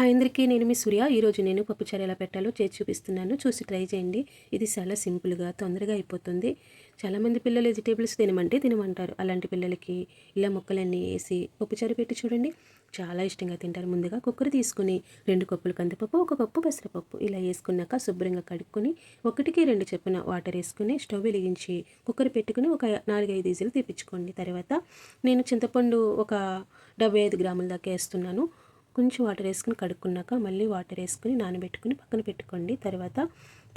Hi అందరికీ నేను మీ సూర్య. ఈరోజు నేను పప్పుచారు ఎలా పెట్టాలో చేసి చూపిస్తున్నాను. చూసి ట్రై చేయండి. ఇది చాలా సింపుల్గా తొందరగా అయిపోతుంది. చాలామంది పిల్లలు వెజిటేబుల్స్ తినమంటే తినమంటారు. అలాంటి పిల్లలకి ఇలా ముక్కలన్నీ వేసి పప్పుచారు పెట్టి చూడండి. చాలా ఇష్టంగా తింటారు. ముందుగా కుక్కర్ తీసుకుని రెండు కప్పులు కందిపప్పు ఒక కప్పు పెసరపప్పు ఇలా వేసుకున్నాక శుభ్రంగా కడుక్కొని ఒకటికి రెండు చెప్పున వాటర్ వేసుకుని స్టవ్ వెలిగించి కుక్కర్ పెట్టుకుని ఒక నాలుగైదు ఈజీలు తీపించుకోండి తర్వాత నేను చింతపండు ఒక డెబ్బై ఐదు గ్రాముల దాకా వేస్తున్నాను. కొంచెం వాటర్ వేసుకుని కడుక్కున్నాక మళ్ళీ వాటర్ వేసుకుని నానబెట్టుకుని పక్కన పెట్టుకోండి. తర్వాత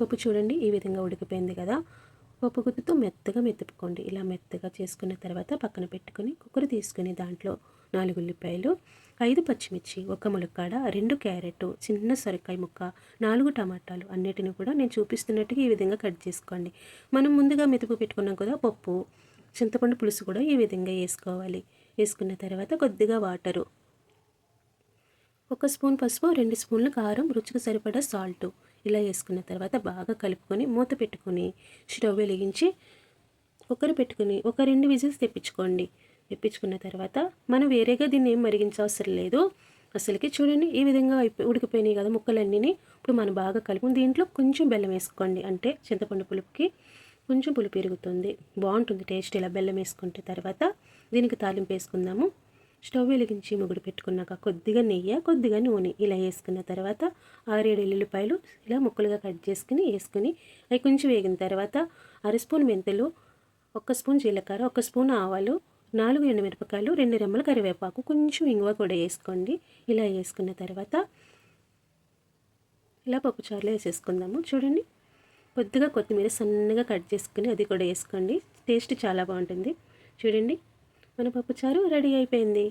పప్పు చూడండి ఈ విధంగా ఉడికిపోయింది కదా. పప్పు గుత్తుతో మెత్తగా మెత్తుకోండి. ఇలా మెత్తగా చేసుకున్న తర్వాత పక్కన పెట్టుకుని కుక్కర్ తీసుకుని దాంట్లో నాలుగు ఉల్లిపాయలు ఐదు పచ్చిమిర్చి ఒక ములక్కాడ రెండు క్యారెట్ చిన్న సొరకాయ ముక్క నాలుగు టమాటాలు అన్నిటిని కూడా నేను చూపిస్తున్నట్టుగా ఈ విధంగా కట్ చేసుకోండి. మనం ముందుగా మెతుపు పెట్టుకున్నాం కదా పప్పు చింతపండు పులుసు కూడా ఈ విధంగా వేసుకోవాలి. వేసుకున్న తర్వాత కొద్దిగా వాటరు ఒక స్పూన్ పసుపు రెండు స్పూన్ల కారం రుచికి సరిపడా సాల్ట్. ఇలా వేసుకున్న తర్వాత బాగా కలుపుకొని మూత పెట్టుకొని స్టవ్ వెలిగించి ఒకరు పెట్టుకుని ఒక రెండు విజిల్స్ తెప్పించుకోండి. తెప్పించుకున్న తర్వాత మనం వేరేగా దీన్ని ఏం మరిగించవసరం లేదు. అసలుకి చూడండి ఈ విధంగా ఉడికిపోయినాయి కదా ముక్కలన్నీ ఇప్పుడు మనం బాగా కలుపుకుని దీంట్లో కొంచెం బెల్లం వేసుకోండి. అంటే చింతపండు పులుపుకి కొంచెం పులుపు పెరుగుతుంది. బాగుంటుంది టేస్ట్. ఇలా బెల్లం వేసుకుంటే తర్వాత దీనికి తాలింపు వేసుకుందాము. స్టవ్ వెలిగించి ముగుడు పెట్టుకున్నాక కొద్దిగా నెయ్యి కొద్దిగా నూనె ఇలా వేసుకున్న తర్వాత ఆరేడు ఎల్లుల్లిపాయలు ఇలా ముక్కలుగా కట్ చేసుకుని వేసుకుని అవి కొంచెం వేగిన తర్వాత అర స్పూన్ మెంతులు ఒక స్పూన్ జీలకర్ర ఒక స్పూన్ ఆవాలు నాలుగు ఎండుమిరపకాయలు రెండు రెమ్మల కరివేపాకు కొంచెం ఇంగువ కూడా వేసుకోండి. ఇలా వేసుకున్న తర్వాత ఇలా పప్పుచారులో వేసేసుకుందాము. చూడండి కొద్దిగా కొత్తిమీర సన్నగా కట్ చేసుకుని అది కూడా వేసుకోండి. టేస్ట్ చాలా బాగుంటుంది. చూడండి మన పప్పుచారు రెడీ అయిపోయింది.